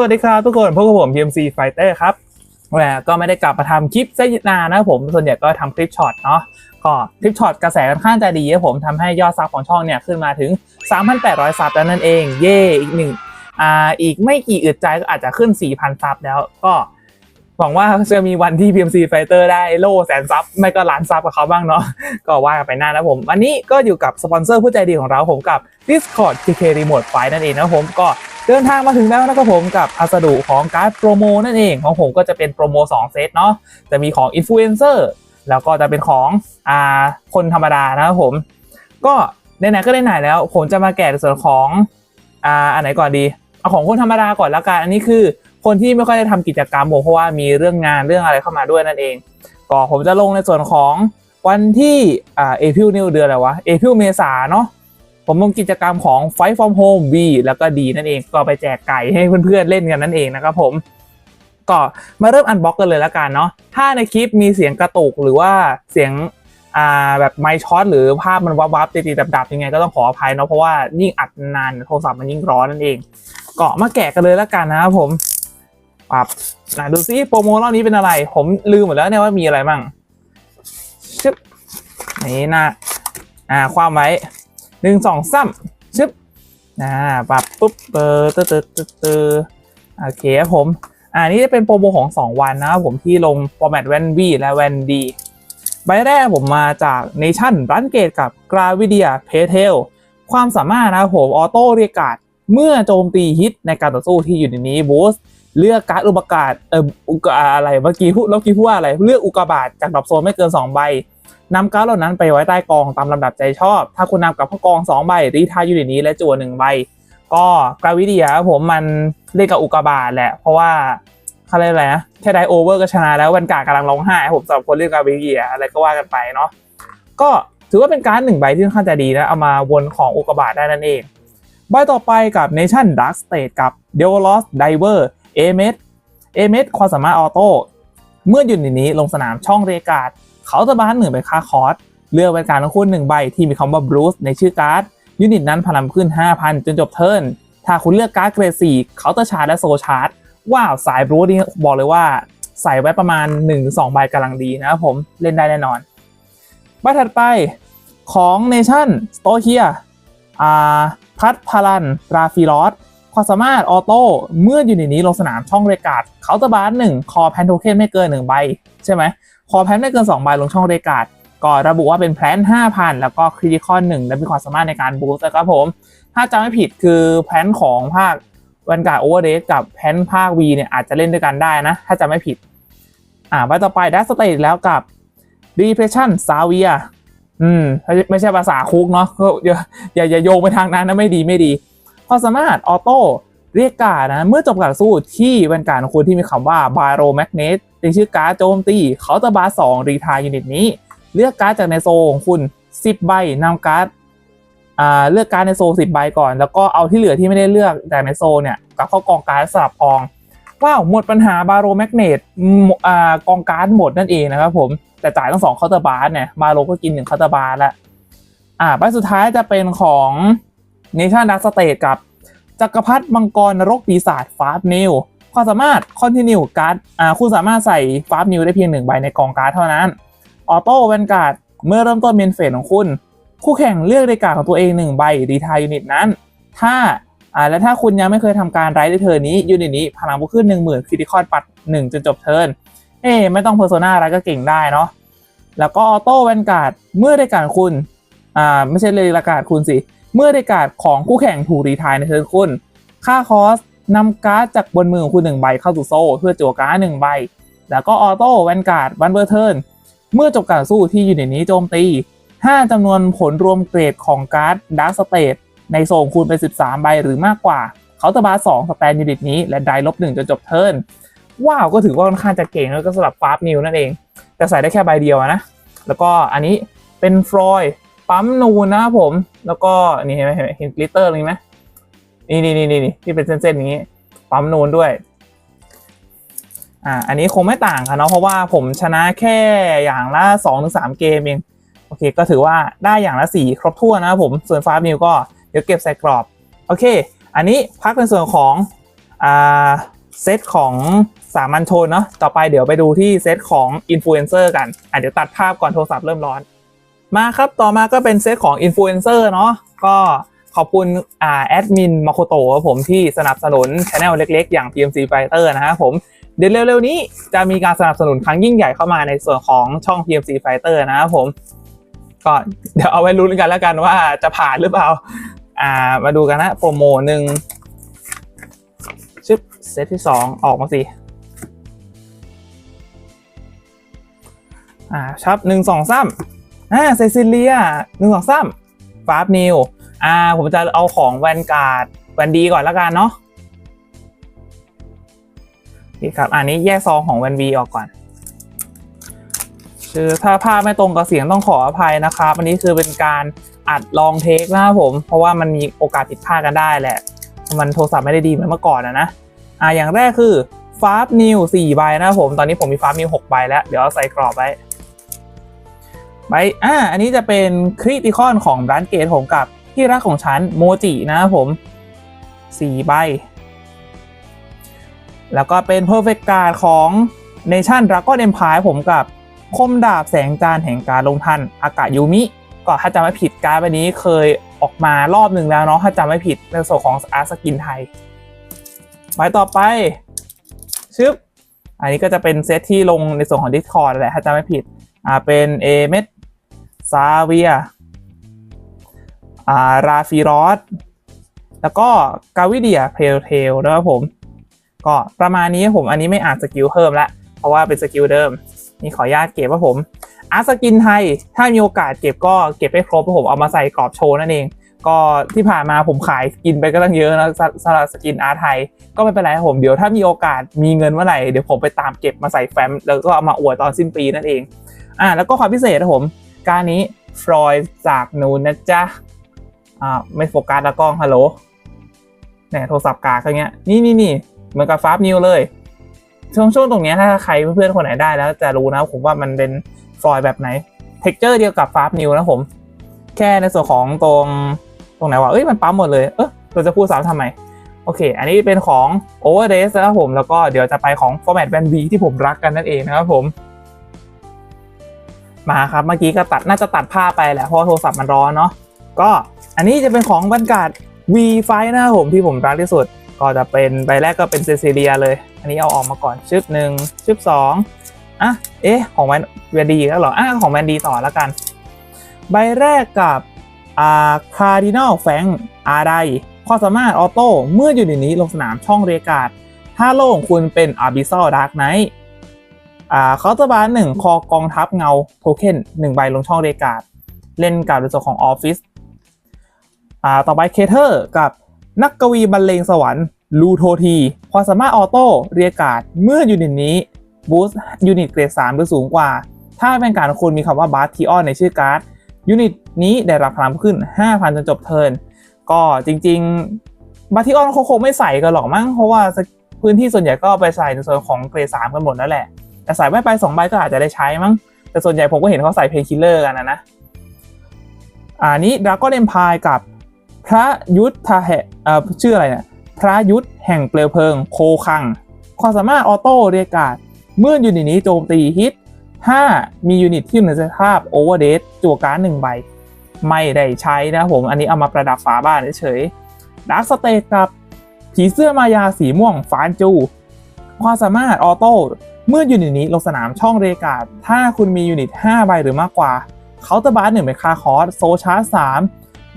สวัสดีครับทุกคนพบกับผม PMC Fighter ครับแหมก็ไม่ได้กลับมาทำคลิปซะนานนะผมส่วนใหญ่ก็ทำคลิปช็อตเนาะก็คลิปช็อตกระแสค่อนข้างจะดีครับผมทำให้ยอดซับของช่องเนี่ยขึ้นมาถึง 3,800 ซับแล้วนั่นเอง เย่อีกหนึ่งอ่าอีกไม่กี่อึดใจก็อาจจะขึ้น 4,000 ซับแล้วก็หวังว่าจะมีวันที่ PMC Fighter ได้โล่แสนซับไม่ก็ล้านซับกับเขาบ้างเนาะก็ว่ากันไปหน้านะผมวันนี้ก็อยู่กับสปอนเซอร์ผู้ใจดีของเราผมกับ Discord KK Remote Fight นั่นเองนะผมก็ เดินทางมาถึงแล้วนะครับผมกับอัสดุของการ์ดโปรโมนั่นเองของผมก็จะเป็นโปรโม2เซตเนาะจะมีของอินฟลูเอนเซอร์แล้วก็จะเป็นของอ่าคนธรรมดานะครับผม ก็ไหนๆก็ได้ไหนแล้ว ผมจะมาแกะในส่วนของอ่าอันไหนก่อนดีเอาของคนธรรมดาก่อนแล้วกันอันนี้คือคนที่ไม่ค่อยได้ทำกิจกรรมผมเพราะว่ามีเรื่องงานเรื่องอะไรเข้ามาด้วยนั่นเอง ก็ผมจะลงในส่วนของวันที่อ่าเอพิลนิวเดือนอะไรวะเอพิลเมษาเนาะ ผมลงกิจกรรมของ Fight from Home V แล้วก็ดีนั่นเองก็ไปแจกไก่ให้เพื่อนๆเล่นกันนั่นเองนะครับผมก็มาเริ่มอันบ็อกกันเลยแล้วกันเนาะถ้าในคลิปมีเสียงกระตุกหรือว่าเสียงอ่าแบบไมช็อตหรือภาพมันวับๆติดๆดับๆยังไงก็ต้องขออภัยเนาะเพราะว่ายิ่งอัดนานโทรศัพท์มันยิ่งร้อนนั่นเองก็มาแกะกันเลยแล้วกันนะครับผมปับไหนดูซิโปรโมรอบนี้เป็นอะไร ผมลืมหมดแล้วเนี่ยว่ามีอะไรมั่งชึบนี่นะอ่าความไว้ หนึ่งสองสามชึบอ่าปับปุ๊บเปิดตึ๊ดตึ๊ดตึ๊ดตึ๊ดโอเคครับผมอ่านี่จะเป็นโปรโมของ 2 วันนะครับผมที่ลงฟอร์แมตแวนวีและแวนดีใบแรกผมมาจากเนชั่นรันเกตกับกราวิเดียเพเทลความสามารถนะครับผมออโต้เรียกการ์ดเมื่อโจมตีฮิตในการต่อสู้ที่อยู่ในนี้บูสเลือกการ์ดอุปกาศเอ่ออุกอะไรเมื่อกี้พูดเมื่อกี้พูดว่าอะไร เลือกอุกาบาตจากดรอปโซนไม่เกิน 2 ใบ นำการ์ดเหล่านั้นไปไว้ใต้กองตามลำดับใจชอบ ถ้าคุณนำกับพกอง2ใบรีทายอยู่ในนี้และจั่ว1ใบ ก็กราวิเดียครับผมมันเล่นกับอุกาบาตแหละ เพราะว่าเขาเรียกอะไรนะแค่ไดโอเวอร์ก็ชนะแล้ววันกากำลังร้องไห้ผมสำหรับคนเล่นกราวิเดียอะไรก็ว่ากันไปเนาะก็ถือว่าเป็นการดหนึ่งใบที่ค่อนข้างจะดีนะ เอามาวนของอุกาบาตได้นั่นเอง ใบต่อไปกับ Nation Dark State กับ d e o l o s Diver a m e t a m e t ความสามารถออโต้เมื่ออยู่ในนี้ลงสนามช่องเรกาด เขาจะบ้านหนึ่งไปค่าคอร์สเลือกเป็นการของคุณหนึ่งใบที่มีคำว่า Bruce ในชื่อการ์ดยูนิตนั้นพลังขึ้น 5,000 จนจบเทิร์นถ้าคุณเลือกการ์ดเกรด4เขาน์เตอร์ชาร์จและโซชาร์จว้าวสายบรูนี่บอกเลยว่าใส่ไว้ประมาณ 1-2 ใบกำลังดีนะครับผมเล่นได้แน่นอนใบถัดไปของ Nation s t o เ i a อ่าพัดพารันราฟิลอส ความสามารถออโต้เมื่ออยู่ในนี้ลงสนามช่องเรกาดเขาน์เตอร์บาร์หนึ่งคอแพนโทเค็นไม่เกิน 1 ใบ ใช่ไหมคอแพนไม่เกิน 2 ใบลงช่องเรกาดก็ระบุว่าเป็นแพลน5,000 แล้วก็คริติคอนหนึ่งและมีความสามารถในการบูสต์นะครับผม ถ้าจำไม่ผิดคือแพลนของภาควันการโอเวอร์เดกับแพลนภาค V เนี่ยอาจจะเล่นด้วยกันได้นะ ถ้าจำไม่ผิด อ่าใบต่อไปดัสเตทแล้วกับ Depression s a v i a อืม ไม่ใช่ภาษาคุกเนาะก็อย่าอย่าโยงไปทางนั้นนะไม่ดีไม่ดี ความสามารถออโต้เรียกการ์ดนะ เมื่อจบการสู้ที่แวนการของคุณที่มีคำว่า b a r o Magnet ในชื่อการ์ดโจมตีเขาจะบาร์สองรีทายยูนิตนี้ เลือกการ์ดจากในโซของคุณ 10 ใบนำการ์ดอ่าเลือกการ์ดในโซ 10 ใบก่อน แล้วก็เอาที่เหลือที่ไม่ได้เลือกจากในโซเนี่ยกลับเข้ากองการ์ดสลับกองว้าวหมดปัญหาบาโรแมกเนตอ่ากองการ์ดหมดนั่นเองนะครับผมแต่จ่ายทั้งสองเคาน์เตอร์บาร์เนี่ยบาโรก็กินหนึ่งเคาน์เตอร์บาร์ล้วอ่าใบสุดท้ายจะเป็นของ เนชั่นดักสเตทกับจักรพรรดิมังกรนรกปีศาจฟาสนิวความสามารถคอนติเนียการ์ดอ่าคุณสามารถใส่ฟาสนิวได้เพียงหนึ่งใบในกองการ์ดเท่านั้นออโต้แวนการ์ดเมื่อเริ่มต้นเมนเฟสของคุณ คู่แข่งเลือกในการดของตัวเองหนึ่งใบรีทายยูนิตนั้น ถ้าอ่าและถ้าคุณยังไม่เคยทำการไรในเทิร์นนี้ยูนิตนี้พลังบวกขึ้นหนึ่งหมื่นคริติคอลปัดหนึ่งจนจบเทิร์นเอ้ไม่ต้องเพอร์โซนาอะไรก็เก่งได้เนาะแล้วก็ออโต้แวนการ์ดเมื่อได้การดคุณอ่าไม่ใช่เลยละการดคุณสิ เมื่อได้การดของคู่แข่งถูกรีทายในเทิร์นคุณ ค่าคอสนำการ์ดจากบนมือของคุณหนึ่งใบเข้าสู่โซ่เพื่อจั่วการ์ดหนึ่งใบ แล้วก็ออโต้แวนการ์ดวันเบอร์เทิร์นเมื่อจบการสู้ที่ยูนิตนี้โจมตี 5จำนวนผลรวมเกรดของการ์ดดาร์ s สเต e ในโซนคูณเป็น 13 ใบหรือมากกว่าเขาจะบาร์สองสแตนยูนิตนี้และได้ลบหนึ่งจนจบเทิร์นว้าวก็ถือว่าค่อนข้างจะเก่งแล้วก็สำหรับฟาบนิวนั่นเอง แต่ใส่ได้แค่ใบเดียวนะ แล้วก็อันนี้เป็นฟลอย ปั๊มนูนนะครับผม แล้วก็นี่เห็นไหมเห็นไหมเห็นกลิตเตอร์นี่ไหมนี่นี่นี่นี่ที่เป็นเส้นๆอย่างนี้ ปั๊มนูนด้วยอ่าอันนี้คงไม่ต่างกันเนาะเพราะว่าผมชนะแค่อย่างละ2อถึงสเกมเองโอเค ก็ถือว่าได้อย่างละ 4 ครบถ้วนนะครับผมส่วนฟาร์มิวก็เดี๋ยวเก็บใส่กรอบ โอเค อันนี้พักในส่วนของอ่าเซตของสามัญชนเนาะต่อไปเดี๋ยวไปดูที่เซตของอินฟลูเอนเซอร์กันอะเดี๋ยวตัดภาพก่อนโทรศัพท์เริ่มร้อน มาครับต่อมาก็เป็นเซตของอินฟลูเอนเซอร์เนาะก็ขอบคุณอ่าแอดมินมาโคโตะครับผมที่สนับสนุนช anel เล็กๆ อย่าง PMC Fighter นะครับผมเดี๋ยวเร็วๆนี้จะมีการสนับสนุนครั้งยิ่งใหญ่เข้ามาในส่วนของช่อง PMC Fighter นะครับผมก็เดี๋ยวเอาไว้ลุ้นกันแล้วกันว่าจะผ่านหรือเปล่า อ่ามาดูกันนะโปรโมหนึ่งชึบเซตที่สองออกมาสิอ่าชับหนึ่งสองสาม อ่าเซซิเลียหนึ่งสองสามฟาบนิวอ่าผมจะเอาของแวนการ์ดแวนดีก่อนล้วกันเนาะนี่ครับอันนี้แยกซองของแวนวีออกก่อนคือถ้าภาพไม่ตรงกับเสียงต้องขออภัยนะครับ อันนี้คือเป็นการอัดลองเทคนะครับผม เพราะว่ามันมีโอกาสผิดพลาดกันได้แหละ มันโทรศัพท์ไม่ได้ดีเหมือนเมื่อก่อนนะนะ อ่าอย่างแรกคือฟา b นิว4ใบนะครับผม ตอนนี้ผมมีฟา b นิว6ใบแล้ว เดี๋ยวเอาใส่กรอบไว้ ใบอ่าอันนี้จะเป็นคริติคอนของร้านเกตผมกับที่รักของฉันโมจินะครับผม4ใบ แล้วก็เป็น Perfect Card ของ Nation Dragon Empire ผมกับคมดาบแสงจานแห่งการลงทันอากายูมิ ก็ถ้าจำไม่ผิดการ์ดใบนี้เคยออกมารอบหนึ่งแล้วเนาะถ้าจำไม่ผิดในส่วนของอาร์สกินไทยใบต่อไปชึบอันนี้ก็จะเป็นเซตที่ลงในส่วนของ Discord แหละถ้าจำไม่ผิดอ่าเป็นเอเมด ซาเวียอาราฟิรอสแล้วก็กาวิเดียเพลเทลนะครับผม ก็ประมาณนี้ผมอันนี้ไม่อ่านสกิลเพิ่มละเพราะว่าเป็นสกิลเดิม นี่ขออนุญาตเก็บว่าผมอาร์สกินไทย ถ้ามีโอกาสเก็บก็เก็บให้ครบเพราะผมเอามาใส่กรอบโชว์นั่นเอง ก็ที่ผ่านมาผมขายสกินไปก็ตั้งเยอะนะสสำหรับสกินอาร์ไทย ก็ไม่เป็นไรครับผม เดี๋ยวถ้ามีโอกาสมีเงินเมื่อไหร่เดี๋ยวผมไปตามเก็บมาใส่แฟ้มแล้วก็เอามาอวดตอนสิ้นปีนั่นเองอ่าแล้วก็ความพิเศษนะผม การนี้ฟลอยจากนูนนะจ๊ะอ่าไม่โฟกัสล้วกล้องฮัลโหลเนี่ยโทรศัพท์กากอะไรเงี้ยนี่นี่นี่เหมือนกับฟาบนิวเลยช่วงช่วงตรงเนี้ยถ้าใครเพื่อนๆคนไหนได้แล้วจะรู้นะผมว่ามันเป็นฟลอยแบบไหนเท็กเจอร์เดียวกับฟาบนิวนะผม แค่ในส่วนของตรงตรงไหนวะเอ้ยมันปั๊มหมดเลยเออเราจะพูดซ้ำทำไมโอเค อันนี้เป็นของ Overdress นะครับผม แล้วก็เดี๋ยวจะไปของ Format Band V ที่ผมรักกันนั่นเองนะครับผม มาครับ เมื่อกี้ก็ตัดน่าจะตัดภาไปแหละเพราะโทรศัพท์มันร้อนเนาะก็อันนี้จะเป็นของบรรกาศ V ไฟนะครับผมที่ผมรักที่สุด ก็จะเป็นใบแรกก็เป็นเซซิเลียเลย อันนี้เอาออกมาก่อนชึบหนึ่งชึบสองอะเอ๊ะของแวนแวนดีแล้วเหรออะของแวนดีต่อแล้วกัน ใบแรกกับอ่าคาร์ดินัลแฟงอาไดความสามารถออโต้เมื่ออยู่ในนี้ลงสนามช่องเรียกาดถ้าโล่งคุณเป็นอาร์บิซ l ลดาร์กไนท์ เคาน์เตอร์บาร์หนึ่งคอกองทัพเงาโทเค็นหนึ่งใบลงช่องเรียกาดเล่นกับในส่วนของออฟฟิศอ่าต่อไปเคเทอร์กับนักกวีบรรเลงสวรรค์ลูโททีความสามารถออโต้เรียกาดเมื่อยูนิตนี้บูสต์ยูนิตเกรด 3 หรือสูงกว่า ถ้าเป็นการคุณมีคำว่าบาร์ทีออนในชื่อการ์ดยูนิตนี้ได้รับพลังขึ้น 5,000 จนจบเทิร์นก็จริงๆบาทิออนเขาคงไม่ใส่กันหรอกมั้งเพราะว่าพื้นที่ส่วนใหญ่ก็ไปใส่ในส่วนของเกรดสามกันหมดนั่นแหละ แต่ใส่ไม่ไป2ใบก็อาจจะได้ใช้มั้ง แต่ส่วนใหญ่ผมก็เห็นเขาใส่เพย์คิลเลอร์กันนะนะอ่านี้ดราก้อนเอ็มพายกับพระยุทธาแหเอ่อชื่ออะไรเนี่ยพระยุทธแห่งเปลวเพลิงโคคัง ความสามารถออโต้เรียกการ์ดเมื่อยูนิตนี้โจมตีฮิตถ้ามียูนิตที่อยู่ในสภาพโอเวอร์เดสจั่วการ์ดหนึ่งใบ ไม่ได้ใช้นะผม อันนี้เอามาประดับฝาบ้านเฉยๆดาร์คสเตทกับผีเสื้อมายาสีม่วงฟานจู ความสามารถออโต้ เมื่อยูนิตนี้ลงสนามช่องเรกาดถ้าคุณมียูนิต 5 ใบหรือมากกว่าเคาน์เตอร์บาร์หนึ่งเป็นคาคอร์สโซชาร์สาม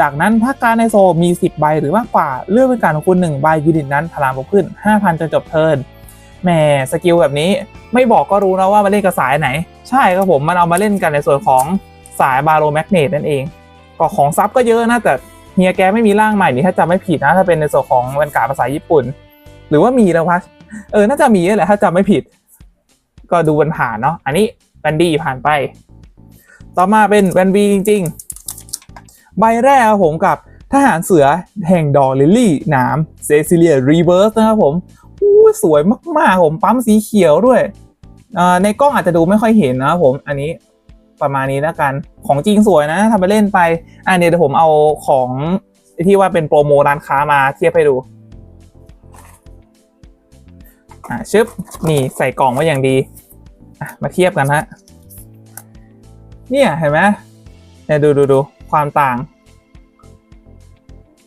จากนั้นถ้าการในโซมี 10 ใบหรือมากกว่า เลือกเป็นการของคุณ 1 ใบยูนิตนั้นพลังบวกขึ้น 5,000 จนจบเทิร์นแหมสกิลแบบนี้ไม่บอกก็รู้นะว่ามาเล่นกับสายไหน ใช่ครับผมมันเอามาเล่นกันในส่วนของสายบาโลแมกเนตนั่นเองก็ของซับก็เยอะนะแต่เฮียแกไม่มีร่างใหม่นี่ถ้าจำไม่ผิดนะถ้าเป็นในส่วนของบรรกาศภาษาญี่ปุ่น หรือว่ามีแล้ววะเออน่าจะมีแหละถ้าจำไม่ผิด ก็ดูบนผ่านเนาะอันนี้แวนดี้ผ่านไป ต่อมาเป็นแวนวีจริง ๆ ใบแรกครับผมกับทหารเสือแห่งดอกลิลลี่หนามเซซิเลียรีเวิร์สนะครับผมอู้สวยมากๆ ผมปั๊มสีเขียวด้วย ในกล้องอาจจะดูไม่ค่อยเห็นนะครับผมอันนี้ประมาณนี้แล้วกัน ของจริงสวยนะทำไปเล่นไปอันนี้เดี๋ยวผมเอาของที่ว่าเป็นโปรโมร้านค้ามาเทียบให้ดู อะชึบนี่ใส่กล่องไว้อย่างดีอะมาเทียบกันฮะเนี่ยเห็นไหมเนี่ยดูดูดูความต่าง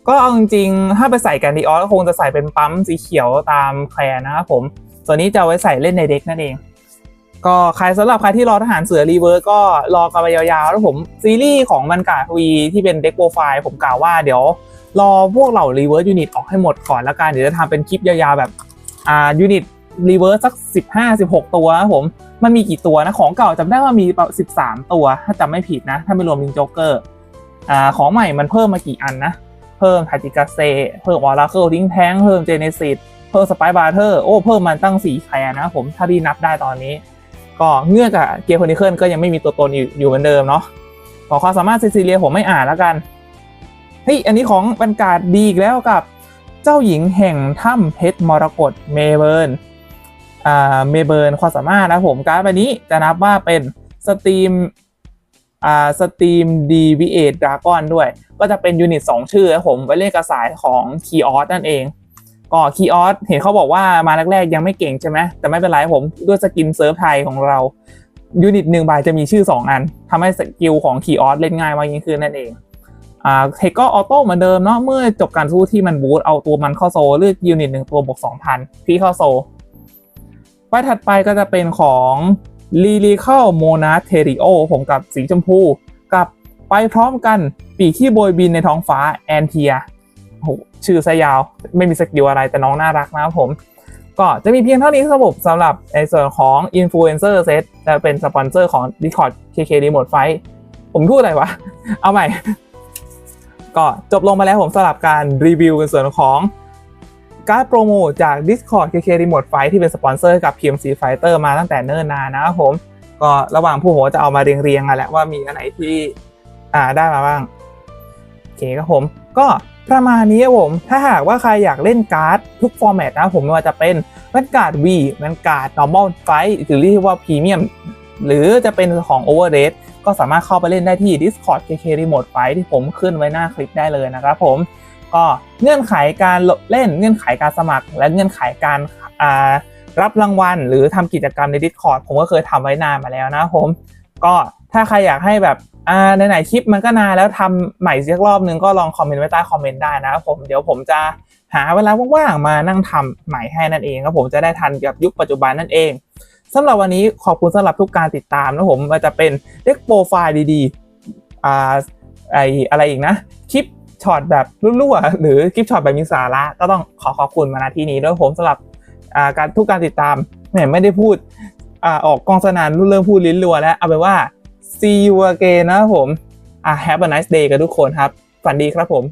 ก็เอาจริงๆ ถ้าไปใส่กันดีออสก็คงจะใส่เป็นปั๊มสีเขียวตามแคลร์นะครับผมส่วนนี้จะเอาไว้ใส่เล่นในเด็กนั่นเอง ก็ใครสำหรับใครที่รอทหารเสือรีเวิร์สก็รอกันไปยาวๆ แล้วผมซีรีส์ของมันกาทวีที่เป็นเด็กโปรไฟล์ผมกล่าวว่าเดี๋ยวรอพวกเหล่ารีเวิร์สยูนิตออกให้หมดก่อนแล้วกันเดี๋ยวจะทำเป็นคลิปยาวๆแบบ อ่ายูนิตรีเวิร์สสัก 15-16 ตัวนะผมมันมีกี่ตัวนะ ของเก่าจำได้ว่ามีประมาณ13 ตัว ถ้าจำไม่ผิดนะ ถ้าไม่รวมลิงโจ๊กเกอร์อ่าของใหม่มันเพิ่มมากี่อันนะ เพิ่มทาจิกาเซเพิ่มออราเคิลทิ้งแท้งเพิ่มเจเนซิสเพิ่มสไปบาร์เทอร์โอ้เพิ่มมันตั้งสี่แคร์นะผมถ้าที่นับได้ตอนนี้ ก็เงื่อกกับเกียร์คอนิเคิลก็ยังไม่มีตัวตนอยู่อยู่เหมือนเดิมเนาะขอความสามารถซิซิเลียผมไม่อ่านแล้วกันเฮ้ยอันนี้ของบรรกาศดีอีกแล้วกับ เจ้าหญิงแห่งถ้ำเพชรมรกตเมเบิร์นอ่าเมเบิร์นความสามารถนะผมการ์ดใบนี้จะนับว่าเป็นสตรีมอ่าสตรีมดีวีเอดดราก้อนด้วย ก็จะเป็นยูนิต 2 ชื่อนะผมไว้เล่นกระสายของคีออสนั่นเองก็คีออสเห็นเขาบอกว่ามาแรกๆ ยังไม่เก่งใช่ไหมแต่ไม่เป็นไรผมด้วยสกินเซิร์ฟไทยของเรายูนิตหนึ่งใบจะมีชื่อ 2 อันทำให้สกิลของคีออสเล่นง่ายมากยิ่งขึ้นนั่นเอง อ่าเทคก็ออโต้เหมือนเดิมเนาะเมื่อจบการสู้ที่มันบูทเอาตัวมันเข้าโซลเลือกยูนิตหนึ่งตัวบวก2,000พี่เข้าโซลป้ายถัดไปก็จะเป็นของลีลีเข้าโมนาเทริโอผมกับสีชมพูกับไปพร้อมกันปีกขี้โบยบินในท้องฟ้าแอนเทียโหชื่อซะยาว ไม่มีสกิลอะไรแต่น้องน่ารักนะครับผม ก็จะมีเพียงเท่านี้ครับผมสำหรับในส่วนของ Influencer Set จะเป็นสปอนเซอร์ของ Discord KK Remote Fight ผมพูดอะไรวะ เอาใหม่ ก็จบลงไปแล้วผมสำหรับการรีวิวในส่วนของการ์ดโปรโมจาก Discord KK Remote Fight ที่เป็นสปอนเซอร์กับ PMC Fighter มาตั้งแต่เนิ่นนานนะครับผม ก็ระหว่างผู้โหจะเอามาเรียงๆกันแหละว่ามีอันไหนที่อ่าได้มาบ้าง โอเคครับผม ก็ประมาณนี้ครับผม ถ้าหากว่าใครอยากเล่นการ์ดทุกฟอร์แมตนะผมไม่ว่าจะเป็นแวนการ์ด V แวนการ์ด normal fight หรือเรียกว่า premium หรือจะเป็นของ overrate ก็สามารถเข้าไปเล่นได้ที่ Discord KK Remote Fight ที่ผมขึ้นไว้หน้าคลิปได้เลยนะครับผมก็เงื่อนไขการเล่นเงื่อนไขการสมัคร และเงื่อนไขการรับรางวัล หรือทำกิจกรรมใน Discord ผมก็เคยทำไว้นานมาแล้วนะผม ก็ถ้าใครอยากให้แบบในไหนคลิปมันก็นานแล้วทำใหม่สักรอบนึงก็ลองคอมเมนต์ไว้ใต้คอมเมนต์ได้นะครับผมเดี๋ยวผมจะหาเวลาว่างๆมานั่งทำใหม่ให้นั่นเองครับผมจะได้ทันกับยุคปัจจุบันนั่นเอง สำหรับวันนี้ขอบคุณสำหรับทุกการติดตามนะผมว่าจะเป็นเล็กโปรไฟล์ดีๆอ่าไออะไรอีกนะคลิปช็อตแบบรั่วๆหรือคลิปช็อตแบบมีสาระก็ต้องขอขอบคุณมาณที่นี้ด้วยผมสำหรับการทุกการติดตามแหมไม่ได้พูดอออกกองสนานเริ่มพูดลิ้นรัวแล้วเอาไปนว่า see you again นะผมอ่า have a nice day กับทุกคนครับ ฝันดีครับผม